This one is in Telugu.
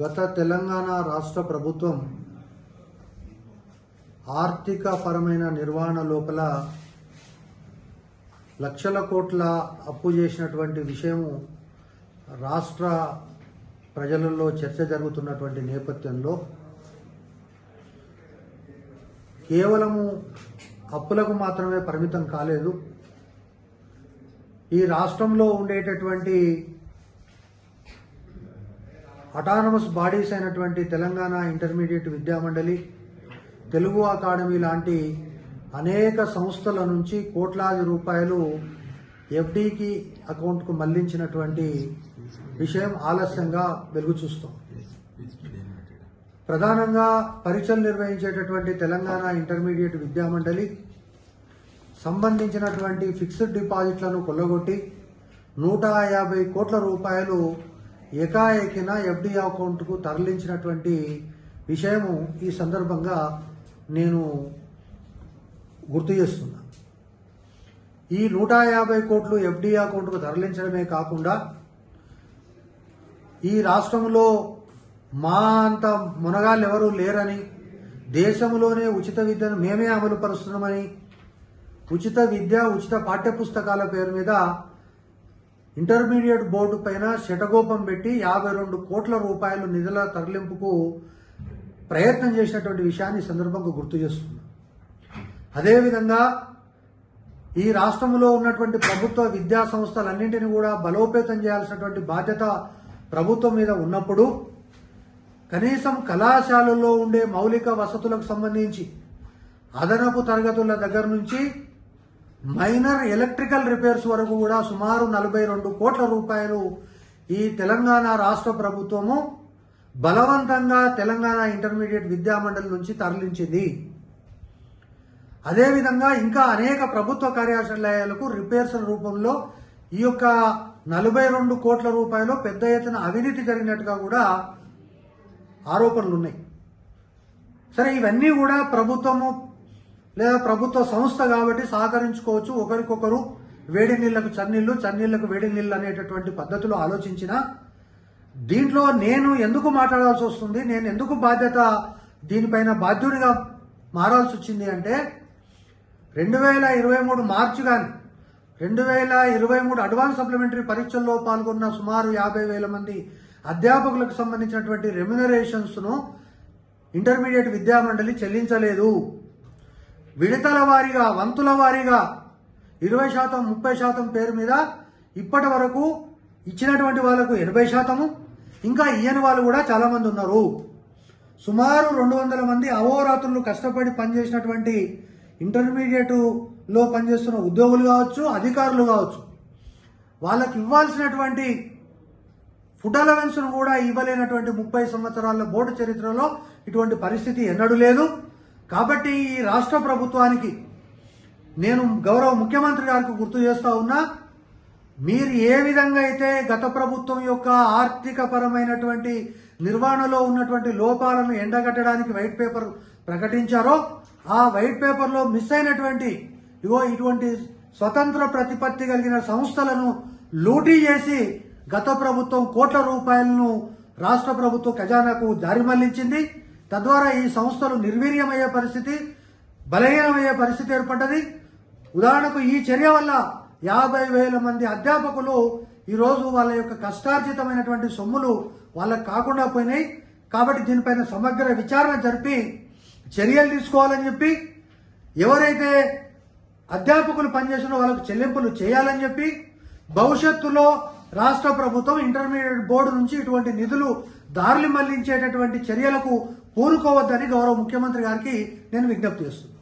గత తెలంగాణ రాష్ట్ర ప్రభుత్వం ఆర్థిక పరమైన నిర్వహణ లోపల లక్షల కోట్ల అప్పు చేసినటువంటి విషయము రాష్ట్ర ప్రజలలో చర్చ జరుగుతున్నటువంటి నేపథ్యంలో కేవలము అప్పులకు మాత్రమే పరిమితం కాలేదు. ఈ రాష్ట్రంలో ఉండేటటువంటి అటానమస్ బాడీస్ అయినటువంటి తెలంగాణ ఇంటర్మీడియట్ విద్యామండలి తెలుగు అకాడమీ లాంటి అనేక సంస్థల నుంచి కోట్లాది రూపాయలు ఎఫ్డీకి అకౌంట్కు మళ్ళించినటువంటి విషయం ఆలస్యంగా వెలుగు చూస్తాం. ప్రధానంగా పరీక్షలు నిర్వహించేటటువంటి తెలంగాణ ఇంటర్మీడియట్ విద్యామండలి సంబంధించినటువంటి ఫిక్స్డ్ డిపాజిట్లను కొల్లగొట్టి నూట యాభై కోట్ల రూపాయలు ఏకాఏకిన ఎఫ్డి అకౌంట్కు తరలించినటువంటి విషయము ఈ సందర్భంగా నేను గుర్తు చేస్తున్నా. ఈ నూట యాభై కోట్లు ఎఫ్డి అకౌంట్కు తరలించడమే కాకుండా ఈ రాష్ట్రంలో మా అంత మునగాళ్ళు ఎవరూ లేరని దేశంలోనే ఉచిత విద్యను మేమే అమలు పరుస్తున్నామని ఉచిత విద్య ఉచిత పాఠ్యపుస్తకాల పేరు మీద ఇంటర్మీడియట్ బోర్డు పైన శటగోపం పెట్టి యాభై రెండు కోట్ల రూపాయలు నిధుల తరలింపుకు ప్రయత్నం చేసినటువంటి విషయాన్ని సందర్భంగా గుర్తు చేస్తున్నాం. అదేవిధంగా ఈ రాష్ట్రంలో ఉన్నటువంటి ప్రభుత్వ విద్యా సంస్థలన్నింటినీ కూడా బలోపేతం చేయాల్సినటువంటి బాధ్యత ప్రభుత్వం మీద ఉన్నప్పుడు కనీసం కళాశాలల్లో ఉండే మౌలిక వసతులకు సంబంధించి అదనపు తరగతుల దగ్గర నుంచి మైనర్ ఎలక్ట్రికల్ రిపేర్స్ వరకు కూడా సుమారు నలభై రెండు కోట్ల రూపాయలు ఈ తెలంగాణ రాష్ట్ర ప్రభుత్వము బలవంతంగా తెలంగాణ ఇంటర్మీడియట్ విద్యామండలి నుంచి తరలించింది. అదేవిధంగా ఇంకా అనేక ప్రభుత్వ కార్యాలయాలకు రిపేర్స్ రూపంలో ఈ యొక్క నలభై రెండు కోట్ల రూపాయలు పెద్ద ఎత్తున అవినీతి జరిగినట్టుగా కూడా ఆరోపణలు ఉన్నాయి సరే ఇవన్నీ కూడా ప్రభుత్వము లేదా ప్రభుత్వ సంస్థ కాబట్టి సహకరించుకోవచ్చు. ఒకరికొకరు వేడి నీళ్ళకు చన్నీళ్ళు చన్నీళ్ళకు వేడి నీళ్ళు అనేటటువంటి పద్ధతిలో ఆలోచించిన దీంట్లో నేను ఎందుకు మాట్లాడాల్సి వస్తుంది? నేను ఎందుకు బాధ్యత దీనిపైన బాధ్యుడిగా మారాల్సి వచ్చింది అంటే రెండు వేల ఇరవై మూడు మార్చి కానీ రెండు వేల ఇరవై మూడు అడ్వాన్స్ సప్లిమెంటరీ పరీక్షల్లో పాల్గొన్న సుమారు యాభై వేల మంది అధ్యాపకులకు సంబంధించినటువంటి రెమ్యునరేషన్స్ను ఇంటర్మీడియట్ విద్యామండలి చెల్లించలేదు. విడతల వారీగా వంతుల వారీగా ఇరవై శాతం ముప్పై శాతం పేరు మీద ఇప్పటి వరకు ఇచ్చినటువంటి వాళ్ళకు ఎనభై శాతము ఇంకా ఇయ్యని వాళ్ళు కూడా చాలామంది ఉన్నారు. సుమారు రెండు వందల మంది అహోరాత్రులు కష్టపడి పనిచేసినటువంటి ఇంటర్మీడియట్లో పనిచేస్తున్న ఉద్యోగులు కావచ్చు అధికారులు కావచ్చు వాళ్ళకి ఇవ్వాల్సినటువంటి ఫుడ్ అలవెన్స్ను కూడా ఇవ్వలేనటువంటి ముప్పై సంవత్సరాల బోర్డు చరిత్రలో ఇటువంటి పరిస్థితి ఎన్నడూ లేదు. కాబట్టి ఈ రాష్ట్ర ప్రభుత్వానికి నేను గౌరవ ముఖ్యమంత్రి గారికి గుర్తు చేస్తా ఉన్నా మీరు ఏ విధంగా అయితే గత ప్రభుత్వం యొక్క ఆర్థిక పరమైనటువంటి నిర్వహణలో ఉన్నటువంటి లోపాలను ఎండగట్టడానికి వైట్ పేపర్ ప్రకటించారో ఆ వైట్ పేపర్లో మిస్ అయినటువంటి ఇవో ఇటువంటి స్వతంత్ర ప్రతిపత్తి కలిగిన సంస్థలను లూటీ చేసి గత ప్రభుత్వం కోట్ల రూపాయలను రాష్ట్ర ప్రభుత్వ ఖజానాకు దారి మళ్ళించింది. తద్వారా ఈ సంస్థలు నిర్వీర్యమయ్యే పరిస్థితి బలహీనమయ్యే పరిస్థితి ఏర్పడ్డది. ఉదాహరణకు ఈ చర్య వల్ల యాభై వేల మంది అధ్యాపకులు ఈరోజు వాళ్ళ యొక్క కష్టార్జితమైనటువంటి సొమ్ములు వాళ్ళకు కాకుండా పోయినాయి. కాబట్టి దీనిపైన సమగ్ర విచారణ జరిపి చర్యలు తీసుకోవాలని చెప్పి ఎవరైతే అధ్యాపకులు పనిచేసిన వాళ్ళకు చెల్లింపులు చేయాలని చెప్పి భవిష్యత్తులో రాష్ట్ర ప్రభుత్వం ఇంటర్మీడియట్ బోర్డు నుంచి ఇటువంటి నిధులు దారులు మళ్ళించేటటువంటి చర్యలకు పూనుకోవద్దని గౌరవ ముఖ్యమంత్రి గారికి నేను విజ్ఞప్తి చేస్తున్నాను.